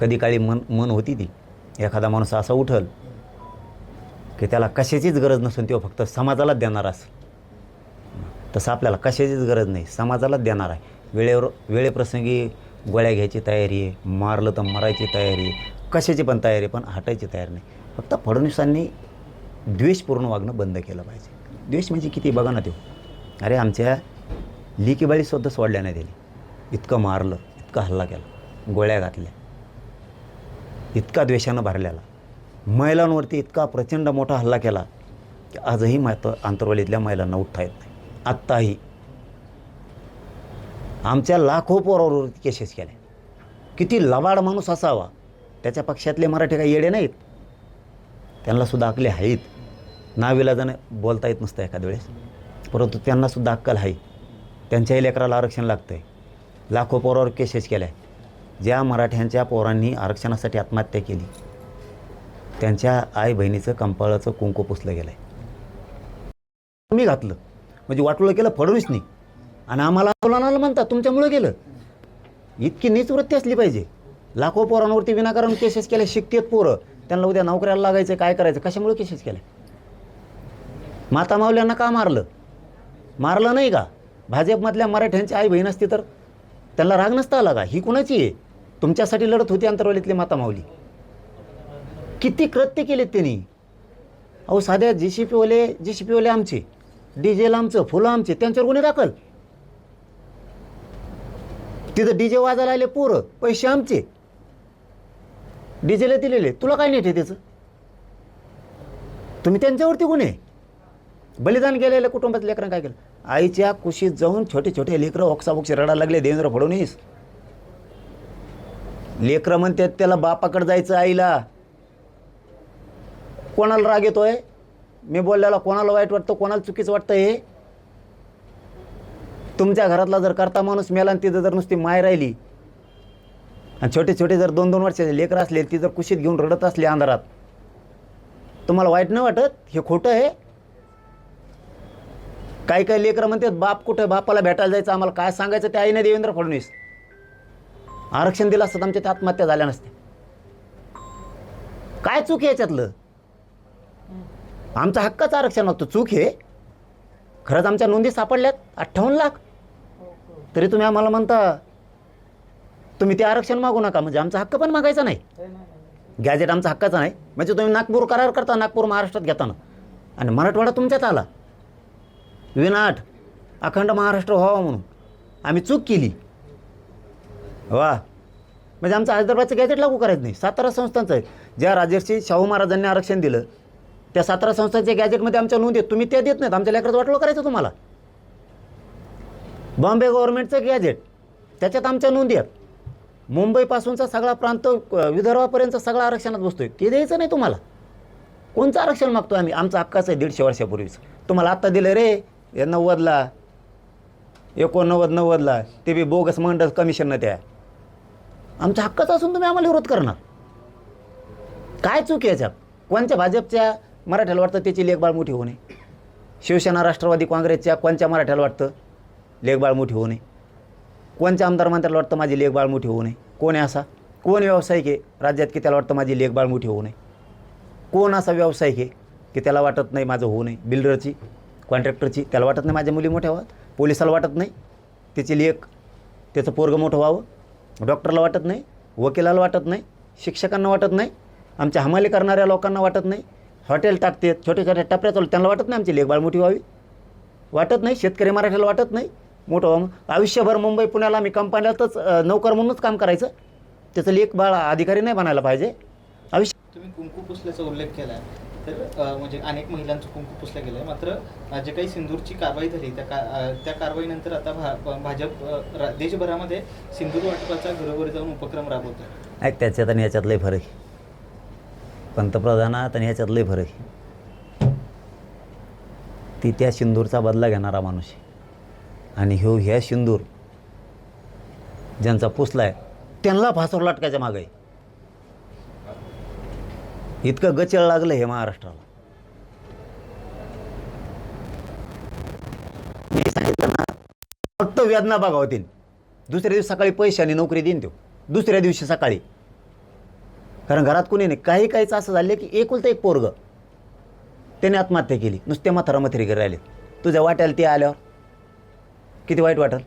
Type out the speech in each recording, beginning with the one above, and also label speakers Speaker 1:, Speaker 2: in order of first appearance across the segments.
Speaker 1: कधी काळी मन मन होती ती. एखादा माणूस असा उठल की त्याला कशाचीच गरज नसून तो फक्त समाजालाच देणार असेल. तसं आपल्याला कशाचीच गरज नाही समाजालाच देणार आहे. वेळेवर वेळेप्रसंगी गोळ्या घ्यायची तयारी आहे मारलं तर मरायची तयारी आहे कशाची पण तयारी आहे, पण हटायची तयारी नाही. फक्त फडणवीसांनी द्वेषपूर्ण वागणं बंद केलं पाहिजे. द्वेष म्हणजे किती? बघा ना तो. अरे आमच्या लिकीबाळीसुद्धा सोडल्या नाही दिली इतकं मारलं इतका हल्ला केला गोळ्या घातल्या. इतका द्वेषानं भरलेला. महिलांवरती इतका प्रचंड मोठा हल्ला केला की आजही मात आंतरवालीतल्या महिलांना उठता येत नाही. आत्ताही. आमच्या लाखो पोरावरती केसेस केल्या किती लबाड माणूस असावा. त्याच्या पक्षातले मराठी काही येडे नाहीत. त्यांनासुद्धा अकले आहेत नाविलाजाने बोलता येत नसतं एखाद्या वेळेस. परंतु त्यांनासुद्धा अक्कल आहे त्यांच्याही लेकराला आरक्षण लागतं आहे लाखो पोरावर केसेस केल्या. ज्या मराठ्यांच्या पोरांनी आरक्षणासाठी आत्महत्या केली त्यांच्या आई बहिणीचं कंपाळाचं कुंकू पुसलं गेलं आहे मी घातलं. म्हणजे वाटलं केलं फडणवीसनी. आणि आम्हाला आंदोलनाला म्हणतात तुमच्यामुळं गेलं. इतकी नीच वृत्ती असली पाहिजे. लाखो पोरांवरती विनाकारण केसेस केल्या शिकतेत पोरं. त्यांना उद्या नोकऱ्याला लागायचं काय करायचं कशामुळे केसेस केल्या? माता माऊल्यांना का मारलं? मारलं नाही का? भाजपमधल्या मराठ्यांची आई बहीण असती तर? त्यांना राग नसता आला का? ही कुणाची आहे? तुमच्यासाठी लढत होती अंतरवालीतली माता माऊली. किती कृत्य केलेत त्यांनी. अहो साध्या जी सी पीवाले जी सी पीवाले आमचे डीजेल आमचं फुलं आमचे त्यांच्यावर गुन्हे दाखल. तिथं डीजे वाजायला आले पोरं पैसे आमचे. डीजेला दिलेले तुला काय नाही त्याचं? तुम्ही त्यांच्यावरती गुन्हे. बलिदान गेलेल्या कुटुंबातल्या लेकरांना काय केलं? आईच्या कुशीत जाऊन छोटे छोटे लेकरं ओक्साबोक्षी रडायला लागले देवेंद्र फडणवीस. लेकरं म्हणतात त्याला बापाकडे जायचं आईला. कोणाला राग येतोय? मी बोलल्याला कोणाला वाईट वाटतं कोणाला चुकीचं वाटतं हे? तुमच्या घरातला जर करता माणूस मेला आणि तिथं जर नुसती माय राहिली आणि छोटे छोटे जर दोन दोन वर्षाचे लेकरं असले ती जर कुशीत घेऊन रडत असली अंधारात तुम्हाला वाईट नाही वाटत? हे खोटं आहे? काही काही लेकरं म्हणतात बाप कुठे? बापाला भेटायला जायचं आम्हाला काय सांगायचं ते आईने देवेंद्र फडणवीस. आरक्षण दिलं असतं आमच्या त्या आत्महत्या झाल्या नसत्या. काय चूक आहे याच्यातलं? आमचा हक्काचं आरक्षण होतं चूक हे. खरंच आमच्या नोंदी सापडल्यात. अठ्ठावन्न लाख. तरी तुम्ही आम्हाला म्हणता तुम्ही ते आरक्षण मागू नका. म्हणजे आमचा हक्क पण मागायचा नाही. गॅजेट आमचा हक्काचा नाही. म्हणजे तुम्ही नागपूर करार करता नागपूर महाराष्ट्रात घेताना. आणि मराठवाडा तुमच्यात आला. विनाट अखंड महाराष्ट्र व्हावा म्हणून. आम्ही चूक केली. वा. म्हणजे आमचं हैदराबादचं गॅजेट लागू करायचं नाही. सातारा संस्थांचं आहे. ज्या राजर्षी शाहू महाराजांनी आरक्षण दिलं त्या सातारा संस्थांच्या गॅजेटमध्ये आमच्या नोंद आहेत. तुम्ही त्या देत नाहीत. आमच्या लेकराचं वाटलं करायचं तुम्हाला. बॉम्बे गव्हर्नमेंटचं गॅजेट त्याच्यात आमच्या नोंदी आहेत. मुंबईपासूनचा सगळा प्रांत विदर्भापर्यंतचा सगळा आरक्षणात बसतोय. ते द्यायचं नाही तुम्हाला. कोणचं आरक्षण मागतो आम्ही? आमचं हक्काचं आहे दीडशे वर्षापूर्वीच. तुम्हाला आत्ता दिलं रे. या नव्वदला. एकोणनव्वद नव्वदला. ते बी बोगस मंडळ कमिशननं त्या आमच्या हक्काचा असून तुम्ही आम्हाला विरोध करणार. काय चूक आहे याच्यात? कोणत्या भाजपच्या मराठ्याला वाटतं त्याची लेखबाळ मोठी होऊ नये? शिवसेना राष्ट्रवादी काँग्रेसच्या कोणत्या मराठ्याला वाटतं लेखबाळ मोठी होऊ नये? कोणत्या आमदार मंत्र्याला वाटतं माझी लेखबाळ मोठी होऊ नये? कोण आहे असा? कोण व्यावसायिक आहे राज्यात की त्याला वाटतं माझी लेखबाळ मोठी होऊ नये? कोण असा व्यावसायिक आहे की त्याला वाटत नाही माझं होऊ नये? बिल्डरची कॉन्ट्रॅक्टरची त्याला वाटत नाही माझ्या मुली मोठ्या व्हावं? पोलिसाला वाटत नाही? त्याची लेख त्याचं पोरगं मोठं व्हावं? डॉक्टरला वाटत नाही वकिलाला वाटत नाही शिक्षकांना वाटत नाही आमच्या हमाली करणाऱ्या लोकांना वाटत नाही. हॉटेल टाकते छोटे छोटे टपऱ्या चालू त्यांना वाटत नाही आमची लेखबाळ मोठी व्हावी? वाटत नाही शेतकरी मराठ्याला वाटत नाही? मोठं आयुष्यभर मुंबई पुण्याला आम्ही कंपन्यातच नोकर म्हणूनच काम करायचं. त्याचं लेख बाळ अधिकारी नाही बनायला पाहिजे. आयुष्य
Speaker 2: तुम्ही कुंकू पुसल्याचा उल्लेख केला तर म्हणजे अनेक महिलांचं कुंकू पुसलं गेलं मात्र जे काही सिंदूरची कारवाई झाली त्या का त्या कारवाईनंतर आता भा भाजप देशभरामध्ये सिंदूर वाटपाचा घरोघरी जाऊन उपक्रम राबवतो
Speaker 1: ऐक त्याच्यात आणि याच्यात लय फरक आहे. पंतप्रधानात आणि ह्याच्यात लय फरक आहे. ती त्या सिंदूरचा बदला घेणारा माणूस आहे. आणि ह्यो ह्या सिंदूर ज्यांचा पुसला आहे त्यांना फासवर लाटकायच्या मागे आहे. इतकं गचळ लागलं हे महाराष्ट्राला. मी सांगितलं ना फक्त वेदना बघावतील दुसऱ्या दिवशी सकाळी पैशाने नोकरी देईन तो दुसऱ्या दिवशी सकाळी. कारण घरात कोणी नाही. काही काहीच असं झालं की एकुलतं एक पोरग. त्याने आत्महत्या केली. नुसते म्हातारा मथेरी राहिले. तुझ्या वाट्याला ते आल्यावर किती वाईट वाटेल?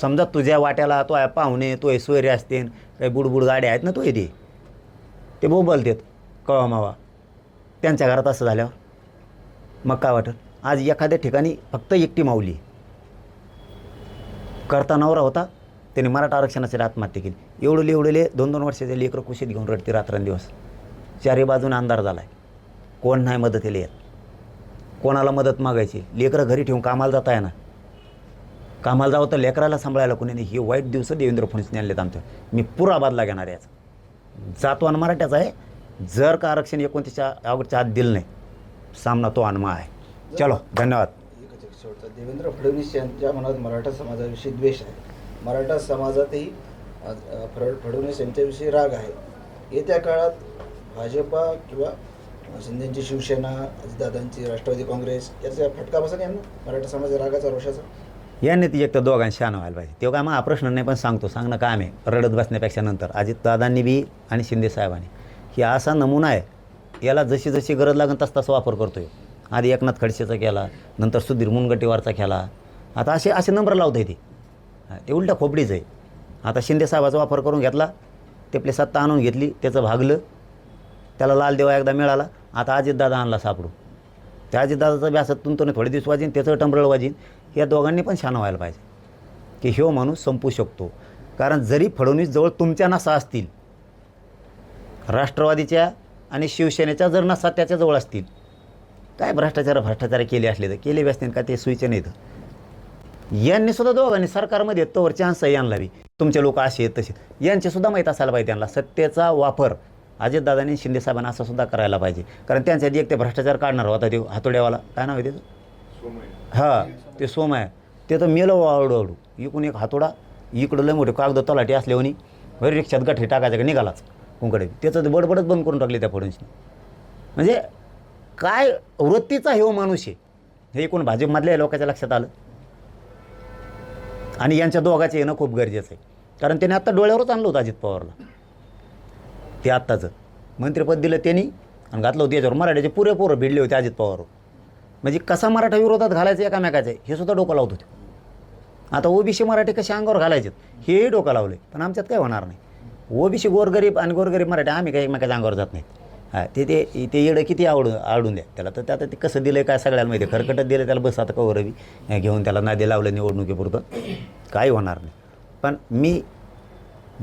Speaker 1: समजा तुझ्या वाट्याला तो आहे पाहुणे तो आहे सोयरे असतील काही बुडबुड गाड्या आहेत ना तो येते. ते बोबल देत. कळवा मावा. त्यांच्या घरात असं झाल्यावर मग काय वाटेल आज एखाद्या ठिकाणी फक्त एकटी माऊली. करता नवरा होता त्याने मराठा आरक्षणासाठी आत्महत्या केली. एवढं एवढेले दोन दोन वर्षाचे लेकरं कुशीत घेऊन रडते रात्रंदिवस. चारी बाजूने अंधार झाला आहे कोण नाही मदतीला येत. कोणाला मदत मागायची? लेकरं घरी ठेवून कामाला जाता आहे ना कामाला जावं तर लेकराला सांभाळायला कोणी नाही. हे वाईट दिवस देवेंद्र फडणवीसने आणलेत आमच्या मी पुरा बदला घेणार आहे याचा. जातवान मराठ्याचा आहे. जर का आरक्षण एकोणतीसच्या अवघडच्या आत दिलं नाही सामना तो अनमा आहे. चलो धन्यवाद.
Speaker 3: शेवटचा. देवेंद्र फडणवीस यांच्या मनात मराठा समाजाविषयी द्वेष आहे. मराठा समाजातही फड फडणवीस यांच्याविषयी राग आहे. येत्या काळात भाजपा किंवा शिंदेची शिवसेना अजितदादांची राष्ट्रवादी काँग्रेस याचा फटका बसा यांना? मराठा समाज रागाचा रोषाचा
Speaker 1: यांनी ती एक तर दोघांशी शान व्हायला पाहिजे. तेव्हा काय मग हा प्रश्न नाही पण सांगतो. सांगणं काम आहे. रडत बसण्यापेक्षा नंतर. अजितदादांनी बी आणि शिंदे साहेबांनी. ही असा नमुना आहे. याला जशी जशी गरज लागेल तस तसा वापर करतो आहे आधी एकनाथ खडसेचा केला नंतर सुधीर मुनगटीवारचा केला. आता असे असे नंबर लावता येते. ते उलटा खोपडीच आहे. आता शिंदेसाहेबाचा वापर करून घेतला ते आपली सत्ता आणून घेतली त्याचं भागलं. त्याला लाल देवा एकदा मिळाला आता अजितदादा आणला सापडू त्या अजितदादाचा बी असं थोडे दिवस वाजीन त्याचं टंबरळ वाजीन या दोघांनी पण शान व्हायला पाहिजे. की ह्यो माणूस संपू शकतो. कारण जरी फडणवीस जवळ तुमच्या नासा असतील राष्ट्रवादीच्या आणि शिवसेनेच्या जर नसा त्याच्याजवळ असतील काय भ्रष्टाचार भ्रष्टाचार केले असले तर? केले बी असतील का ते सुईचे नाहीत यांनी सुद्धा दोघांनी सरकारमध्ये तोवर चान्स आहे यांना बी. तुमचे लोक असे आहेत तसे यांचे सुद्धा माहीत असायला पाहिजे त्यांना. सत्तेचा वापर अजितदादांनी शिंदे साहेबांना असं सुद्धा करायला पाहिजे. कारण त्यांच्या एक ते भ्रष्टाचार काढणार होता ते हातोड्यावाला. काय नाव आहे त्याचं? हां ते सोम आहे ते तर मेलं आवडू आवडू इकडून एक हातोडा इकडं लय मोठे कागद तलाठी असल्याने रिक्षात गठे टाकायचं का निघालाच. कुंकडे त्याचं बडबडच बंद करून टाकले त्या फडणवीसने. म्हणजे काय वृत्तीचा हे हो माणूस आहे हे एकूण भाजपमधल्या लोकांच्या लक्षात आलं. आणि यांच्या दोघाचं येणं खूप गरजेचं आहे. कारण त्याने आत्ता डोळ्यावरच आणलं होतं अजित पवारला. ते आत्ताचं. मंत्रिपद दिलं त्यांनी आणि घातलं होतं याच्यावर. मराठ्याचे पुरेपूर भिडले होते अजित पवारवर. म्हणजे कसा मराठा विरोधात घालायचं एकामेकाचं हे सुद्धा डोकं लावत होते. आता ओबीसी मराठी कसे अंगावर घालायचे हेही डोकं लावले पण आमच्यात काय होणार नाही. ओबीसी गोरगरीब आणि गोरगरीब मराठी आम्ही काही एकमेकाच्या अंगावर जात नाहीत. हां ते ते ते येडं किती आवडून आवडून द्या. त्याला तर ते आता ते कसं दिलं आहे काय सगळ्याला माहिती आहे. खरकटत दिलं त्याला बस आता कवरवी घेऊन त्याला नादी लावलं निवडणुकीपुरतं. काही होणार नाही. पण मी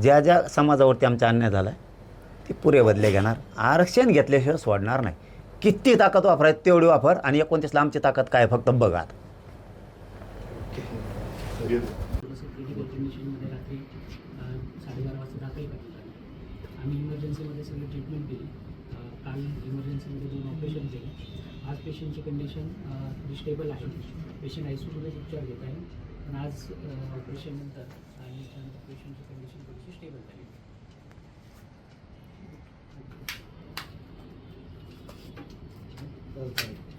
Speaker 1: ज्या ज्या समाजावरती आमचा अन्याय झाला आहे ते पुरे बदले घेणार. आरक्षण घेतल्याशिवाय सोडणार नाही. किती ताकद वापरायची तेवढी वापर आणि एकोणतीसला आमची ताकद काय फक्त बघा आता.
Speaker 4: थोडंसं क्रिटिकल कंडिशनमध्ये रात्री अ, साडेबारा वाजता दाखल करण्यात आले आम्ही इमर्जन्सीमध्ये सगळी ट्रीटमेंट केली अ, काल इमर्जन्सीमध्ये दोन ऑपरेशन केले आज पेशंटची कंडिशन थोडी स्टेबल आहे. पेशंट आय सी यूमध्येच उपचार घेत आहे. पण आज ऑपरेशननंतर आणि त्यानंतर पेशंटची कंडिशन थोडीशी स्टेबल झाली.
Speaker 3: चालतंय.